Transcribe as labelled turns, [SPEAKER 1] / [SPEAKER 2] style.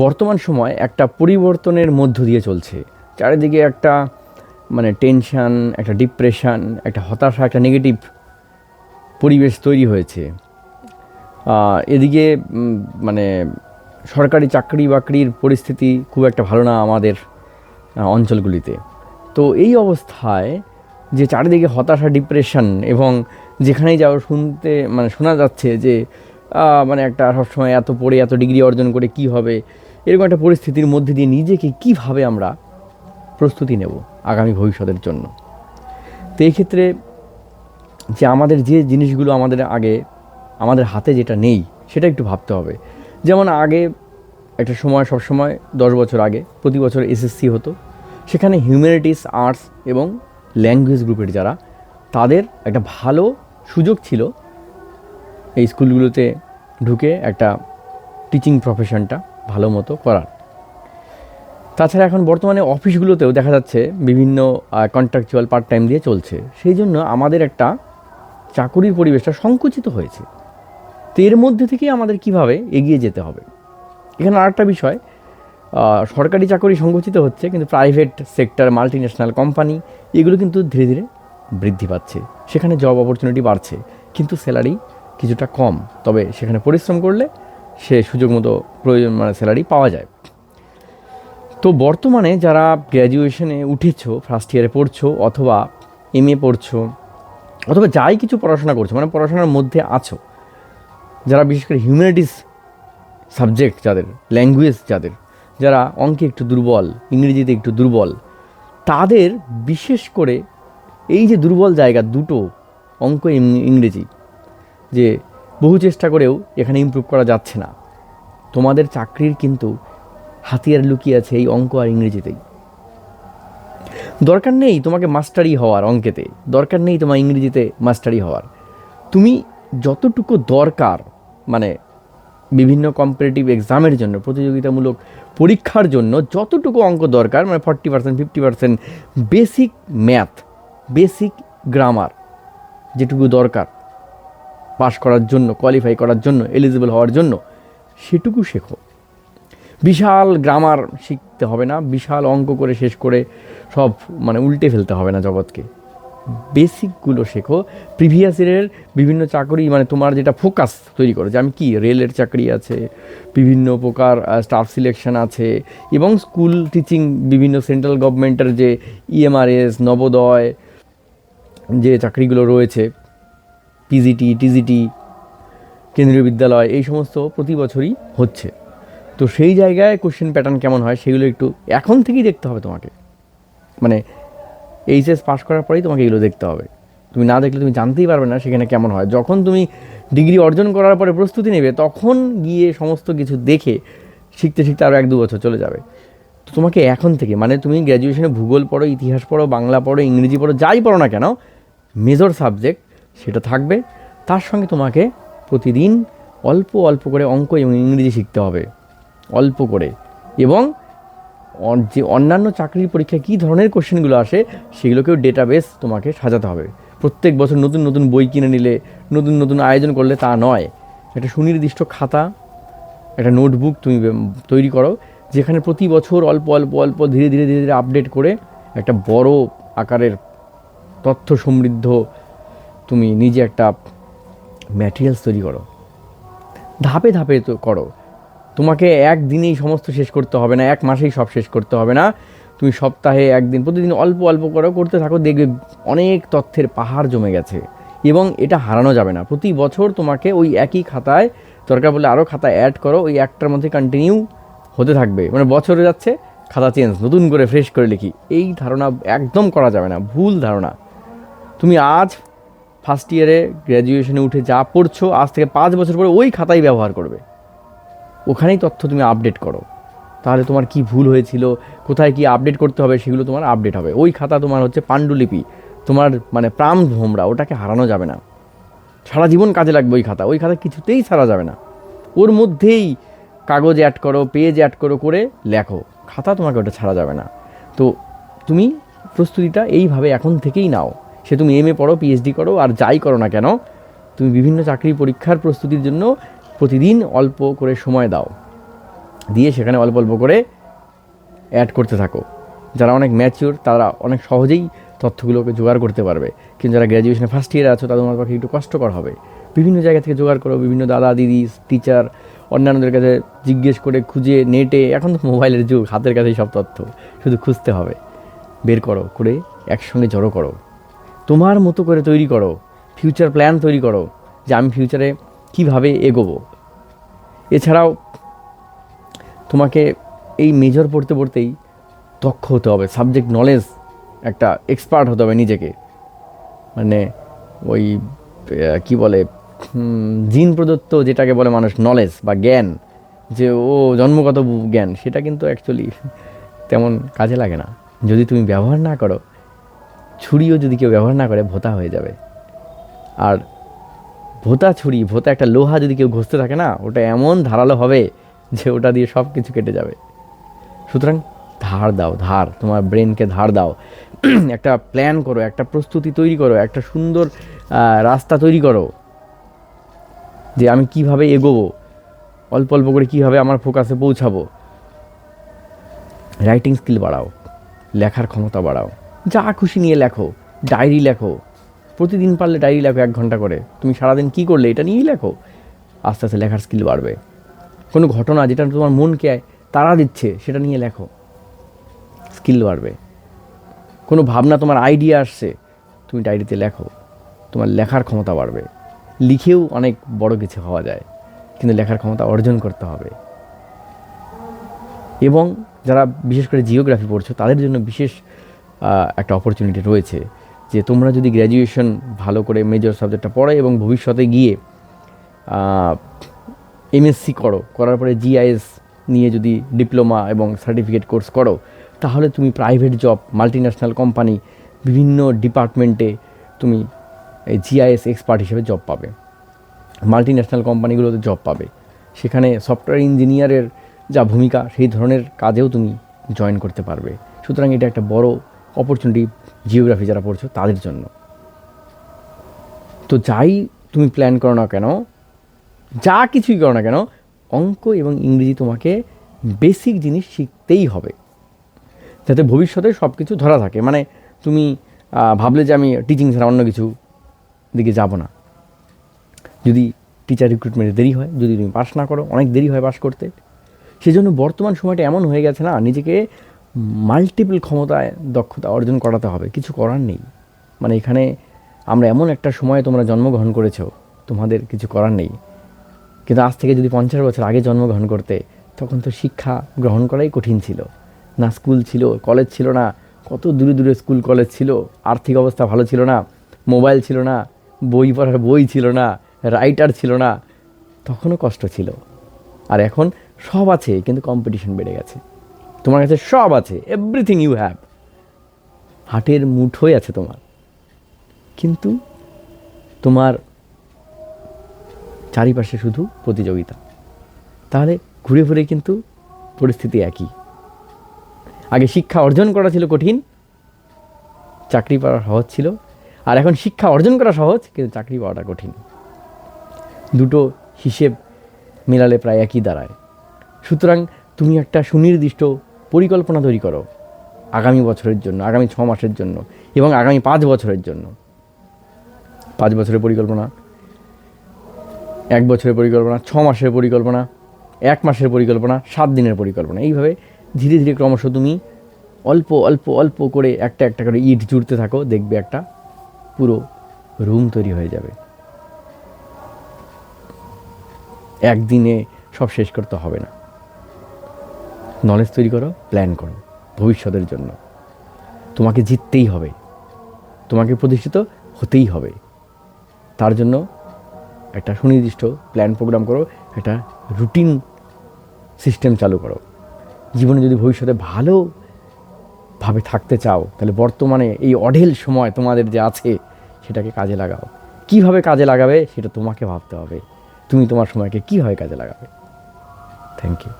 [SPEAKER 1] বর্তমান সময় একটা পরিবর্তনের মধ্য দিয়ে চলছে। চারিদিকে একটা মানে টেনশন একটা ডিপ্রেশন একটা হতাশা, একটা নেগেটিভ পরিবেশ তৈরি হয়েছে। এদিকে মানে সরকারি চাকরি বাকরির পরিস্থিতি খুব একটা ভালো না আমাদের অঞ্চলগুলিতে। তো এই অবস্থায় যে চারিদিকে হতাশা ডিপ্রেশন এবং যেখানেই যাও শুনতে মানে শোনা যাচ্ছে যে মানে একটা সবসময় এত পড়ে, এত ডিগ্রি অর্জন করে কি হবে এরকম একটা পরিস্থিতির মধ্যে দিয়ে নিজেকে কীভাবে আমরা প্রস্তুতি নেব আগামী ভবিষ্যতের জন্য? তো এই ক্ষেত্রে যে আমাদের যে জিনিসগুলো আমাদের আগে, আমাদের হাতে যেটা নেই, সেটা একটু ভাবতে হবে। যেমন আগে একটা সময় সব সময় দশ বছর আগে প্রতি বছর এসএসসি হতো। সেখানে হিউম্যানিটিস আর্টস এবং ল্যাঙ্গুয়েজ গ্রুপের যারা, তাদের একটা ভালো সুযোগ ছিল এই স্কুলগুলোতে ঢুকে একটা টিচিং প্রফেশনটা ভালো মতো করার। তাছাড়া এখন বর্তমানে অফিসগুলোতেও দেখা যাচ্ছে বিভিন্ন কন্ট্রাকচুয়াল পার্ট টাইম দিয়ে চলছে। সেই জন্য আমাদের একটা চাকুরির পরিবেশটা সংকুচিত হয়েছে। তো এর মধ্যে থেকেই আমাদের কীভাবে এগিয়ে যেতে হবে? এখানে আরেকটা বিষয় সরকারি চাকরি সংকুচিত হচ্ছে, কিন্তু private sector multi national company এগুলো কিন্তু ধীরে ধীরে বৃদ্ধি পাচ্ছে। সেখানে জব অপরচুনিটি বাড়ছে, কিন্তু স্যালারি কিছুটা কম। তবে সেখানে পরিশ্রম করলে সে সুযোগ মতো প্রয়োজন মানে স্যালারি পাওয়া যায়। তো বর্তমানে যারা গ্র্যাজুয়েশনে উঠেছো ফার্স্ট ইয়ারে পড়ছো, অথবা এম এ পড়ছো, অথবা যাই কিছু পড়াশোনা করছ মানে পড়াশোনার মধ্যে আছো, যারা বিশেষ করে হিউম্যানিটিস সাবজেক্ট যাদের ল্যাঙ্গুয়েজ যাদের, যারা অঙ্কে একটু দুর্বল, ইংরেজিতে একটু দুর্বল, তাদের বিশেষ করে এই যে দুর্বল জায়গা দুটো, অঙ্ক, ইংরেজি, যে বহু চেষ্টা করেও এখানে ইমপ্রুভ করা যাচ্ছে না। তোমাদের চাকরির কিন্তু হাতিয়ার লুকিয়ে আছে এই অঙ্ক আর ইংরেজিতেই। দরকার নেই তোমাকে মাস্টারি হওয়ার অঙ্কেতে। দরকার নেই তোমার ইংরেজিতে মাস্টারি হওয়ার। তুমি যতটুকু দরকার মানে বিভিন্ন কম্পিটিটিভ এক্সামের জন্য, প্রতিযোগিতামূলক পরীক্ষার জন্য যতটুকু অঙ্ক দরকার মানে forty percent fifty percent basic math basic grammar যেটুকু দরকার। পাশ করার জন্য কোয়ালিফাই করার জন্য এলিজিবল হওয়ার জন্য, সেটুকু শেখো। বিশাল গ্রামার শিখতে হবে না, বিশাল অঙ্ক করে শেষ করে সব মানে উল্টে ফেলতে হবে না জগৎকে। বেসিকগুলো শেখো। প্রিভিয়াস ইয়ারের বিভিন্ন চাকরি মানে তোমার যেটা ফোকাস তৈরি করো, যে আমি কি রেলের চাকরি আছে, বিভিন্ন প্রকার স্টাফ সিলেকশন আছে, এবং স্কুল টিচিং বিভিন্ন সেন্ট্রাল গভর্নমেন্টের যে ইএমআরএস নবোদয় যে চাকরিগুলো রয়েছে পিজিটি টিজিটি কেন্দ্রীয় বিদ্যালয়, এই সমস্ত প্রতি বছরই হচ্ছে। তো সেই জায়গায় কোশ্চেন প্যাটার্ন কেমন হয় সেগুলো একটু এখন থেকেই দেখতে হবে তোমাকে। মানে এইচএস পাস করার পরেই তোমাকে এগুলো দেখতে হবে। তুমি না দেখলে তুমি জানতেই পারবে না সেখানে কেমন হয়। যখন তুমি ডিগ্রি অর্জন করার পরে প্রস্তুতি নেবে, তখন গিয়ে সমস্ত কিছু দেখে শিখতে শিখতে আরও এক দু বছর চলে যাবে। তো তোমাকে এখন থেকে মানে তুমি গ্র্যাজুয়েশনে ভূগোল পড়ো, ইতিহাস পড়ো, বাংলা পড়ো, ইংরেজি পড়ো, যাই পড়ো না কেন মেজর সাবজেক্ট সেটা থাকবে। তার সঙ্গে তোমাকে প্রতিদিন অল্প অল্প করে অঙ্ক এবং ইংরেজি শিখতে হবে। অল্প করে। এবং যে অন্যান্য চাকরির পরীক্ষায় কী ধরনের কোশ্চেনগুলো আসে, সেগুলোকেও ডেটাবেস তোমাকে সাজাতে হবে। প্রত্যেক বছর নতুন নতুন বই কিনে নিলে, নতুন নতুন আয়োজন করলে তা নয়। একটা সুনির্দিষ্ট খাতা, একটা নোটবুক তুমি তৈরি করো, যেখানে প্রতি বছর অল্প অল্প অল্প ধীরে ধীরে ধীরে ধীরে আপডেট করে একটা বড় আকারের তথ্য সমৃদ্ধ তুমি নিজে একটা ম্যাটেরিয়ালস তৈরি করো। ধাপে ধাপে তো করো। তোমাকে একদিনেই সমস্ত শেষ করতে হবে না, এক মাসেই সব শেষ করতে হবে না। তুমি সপ্তাহে একদিন, প্রতিদিন অল্প অল্প করো করতে থাকো, দেখবে অনেক তথ্যের পাহাড় জমে গেছে। এবং এটা হারানো যাবে না। প্রতি বছর তোমাকে ওই একই খাতায়, দরকার বলে আরও খাতা অ্যাড করো, ওই একটার মধ্যে কন্টিনিউ হতে থাকবে। মানে বছরে যাচ্ছে, খাতা চেঞ্জ নতুন করে ফ্রেশ করে লিখি। এই ধারণা একদম করা যাবে না, ভুল ধারণা। তুমি আজ ফার্স্ট ইয়ারে গ্র্যাজুয়েশনে উঠে যা পড়ছো, আজ থেকে পাঁচ বছর পরে ওই খাতাই ব্যবহার করবে। ওখানেই তথ্য তুমি আপডেট করো। তাহলে তোমার কি ভুল হয়েছিল, কোথায় কি আপডেট করতে হবে সেগুলো তোমার আপডেট হবে। ওই খাতা তোমার হচ্ছে পাণ্ডুলিপি, তোমার মানে প্রাণ ভোমরা, ওটাকে হারানো যাবে না। সারা জীবন কাজে লাগবে ওই খাতা ওই খাতা কিছুতেই ছাড়া যাবে না। ওর মধ্যেই কাগজ অ্যাড করো পেজ অ্যাড করো করে লেখো। খাতা তোমাকে ওটা ছাড়া যাবে না। তো তুমি প্রস্তুতিটা এইভাবে এখন থেকেই নাও। সে তুমি এম এ পড়ো পিএইচডি করো, আর যাই করো না কেন, তুমি বিভিন্ন চাকরি পরীক্ষার প্রস্তুতির জন্য প্রতিদিন অল্প করে সময় দাও। দিয়ে সেখানে অল্প অল্প করে অ্যাড করতে থাকো। যারা অনেক ম্যাচিওর তারা অনেক সহজেই তথ্যগুলোকে জোগাড় করতে পারবে। কিন্তু যারা গ্র্যাজুয়েশনে ফার্স্ট ইয়ারে আছো, তাদের পক্ষে একটু কষ্টকর হবে। বিভিন্ন জায়গা থেকে জোগাড় করো, বিভিন্ন দাদা, দিদি টিচার অন্যান্যদের কাছে জিজ্ঞেস করে খুঁজে নেটে, এখন তো মোবাইলের যুগ, হাতের কাছেই সব তথ্য। শুধু খুঁজতে হবে। বের করো, করে একসঙ্গে জড়ো করো। তোমার মতো করে তৈরি করো ফিউচার প্ল্যান তৈরি করো, যে আমি ফিউচারে কীভাবে এগোবো। এছাড়াও তোমাকে এই মেজর পড়তে পড়তেই দক্ষ হতে হবে সাবজেক্ট নলেজ একটা এক্সপার্ট হতে হবে নিজেকে। মানে ওই কি বলে জিন প্রদত্ত যেটাকে বলে মানুষ নলেজ বা জ্ঞান, যে ও জন্মগত জ্ঞান, সেটা কিন্তু অ্যাকচুয়ালি তেমন কাজে লাগে না। যদি তুমি ব্যবহার না করো ছুরিও যদি কেউ ব্যবহার না করে, ভোতা হয়ে যাবে। আর ভোতা ছুরি, ভোতা একটা লোহা যদি কেউ ঘষতে থাকে না, ওটা এমন ধারালো হবে যে ওটা দিয়ে সব কিছু কেটে যাবে। সুতরাং ধার দাও, ধার, তোমার ব্রেনকে ধার দাও। একটা প্ল্যান করো, একটা প্রস্তুতি তৈরি করো, একটা সুন্দর রাস্তা তৈরি করো যে আমি কীভাবে এগোবো, অল্প অল্প করে কীভাবে আমার ফোকাসে পৌঁছাবো। রাইটিং স্কিল বাড়াও, লেখার ক্ষমতা বাড়াও। যা খুশি নিয়ে লেখো, ডায়েরি লেখো। প্রতিদিন পারলে ডায়েরি লেখো এক ঘণ্টা করে। তুমি সারাদিন কী করলে এটা নিয়েই লেখো। আস্তে আস্তে লেখার স্কিল বাড়বে। কোনো ঘটনা যেটা তোমার মনকে তারা দিচ্ছে, সেটা নিয়ে লেখো। স্কিল বাড়বে। কোনো ভাবনা তোমার আইডিয়া আসছে, তুমি ডায়েরিতে লেখো। তোমার লেখার ক্ষমতা বাড়বে। লিখেও অনেক বড় কিছু হওয়া যায়, কিন্তু লেখার ক্ষমতা অর্জন করতে হবে। এবং যারা বিশেষ করে জিওগ্রাফি পড়ছো, তাদের জন্য বিশেষ একটা অপরচুনিটি রয়েছে যে তোমরা যদি গ্র্যাজুয়েশন ভালো করে মেজর সাবজেক্টটা পড়ো এবং ভবিষ্যতে গিয়ে এমএসসি করো, করার পরে জিআইএস নিয়ে যদি ডিপ্লোমা এবং সার্টিফিকেট কোর্স করো, তাহলে তুমি প্রাইভেট জব মাল্টিন্যাশনাল কোম্পানি বিভিন্ন ডিপার্টমেন্টে তুমি জিআইএস এক্সপার্ট হিসেবে জব পাবে। মাল্টিন্যাশনাল কোম্পানিগুলোতে জব পাবে। সেখানে সফটওয়্যার ইঞ্জিনিয়ারের যা ভূমিকা, সেই ধরনের কাজেও তুমি জয়েন করতে পারবে। সুতরাং এটা একটা বড় অপরচুনিটি জিওগ্রাফি যারা পড়ছো, তাদের জন্য। তো যাই তুমি প্ল্যান করো না কেন, যা কিছুই করো না কেন, অঙ্ক এবং ইংরেজি তোমাকে বেসিক জিনিস শিখতেই হবে। যাতে ভবিষ্যতে সব কিছু ধরা থাকে। মানে তুমি ভাবলে যে আমি টিচিং ছাড়া অন্য কিছু দিকে যাব না। যদি টিচার রিক্রুটমেন্টে দেরি হয়, যদি তুমি পাস না করো, অনেক দেরি হয় পাস করতে। সেজন্য বর্তমান সময়টা এমন হয়ে গেছে না, নিজেকে মাল্টিপল ক্ষমতায় দক্ষতা অর্জন করাতে হবে, কিছু করার নেই। মানে এখানে আমরা এমন একটা সময়ে তোমরা জন্মগ্রহণ করেছ, তোমাদের কিছু করার নেই। কিন্তু আজ থেকে যদি পঞ্চাশ বছর আগে জন্মগ্রহণ করতে, তখন তো শিক্ষা গ্রহণ করাই কঠিন ছিল। না স্কুল ছিল, কলেজ ছিল না, কত দূরে দূরে স্কুল, কলেজ ছিল, আর্থিক অবস্থা ভালো ছিল না, মোবাইল ছিল না, বই পড়ার বই ছিল না, রাইটার ছিল না, তখনও কষ্ট ছিল। আর এখন সব আছে, কিন্তু কম্পিটিশন বেড়ে গেছে। তোমার কাছে সব আছে এভরিথিং ইউ হ্যাভ হাটের মুঠোই আছে তোমার। কিন্তু তোমার চারিপাশে শুধু প্রতিযোগিতা। তাহলে ঘুরে ফিরে কিন্তু পরিস্থিতি একই। আগে শিক্ষা অর্জন করা ছিল কঠিন, চাকরি পাওয়া সহজ ছিল, আর এখন শিক্ষা অর্জন করা সহজ, কিন্তু চাকরি পাওয়াটা কঠিন। দুটো হিসেব মেলালে প্রায় একই দাঁড়ায়। সুতরাং তুমি একটা সুনির্দিষ্ট পরিকল্পনা তৈরি করো আগামী বছরের জন্য, আগামী ছ মাসের জন্য এবং আগামী পাঁচ বছরের জন্য। পাঁচ বছরের পরিকল্পনা, এক বছরের পরিকল্পনা, ছ মাসের পরিকল্পনা, এক মাসের পরিকল্পনা, সাত দিনের পরিকল্পনা। এইভাবে ধীরে ধীরে ক্রমশ তুমি অল্প অল্প অল্প করে একটা একটা করে ইট জুড়তে থাকো, দেখবে একটা পুরো রুম তৈরি হয়ে যাবে। একদিনে সব শেষ করতে হবে না। নলেজ তৈরি করো প্ল্যান করো, ভবিষ্যতের জন্য। তোমাকে জিততেই হবে। তোমাকে প্রতিষ্ঠিত হতেই হবে। তার জন্য একটা সুনির্দিষ্ট প্ল্যান প্রোগ্রাম করো, একটা রুটিন সিস্টেম চালু করো। জীবনে যদি ভবিষ্যতে ভালো ভাবে থাকতে চাও, তাহলে বর্তমানে এই অঢেল সময় তোমাদের যে আছে, সেটাকে কাজে লাগাও। কীভাবে কাজে লাগাবে, সেটা তোমাকে ভাবতে হবে। তুমি তোমার সময়কে কীভাবে কাজে লাগাবে? Thank you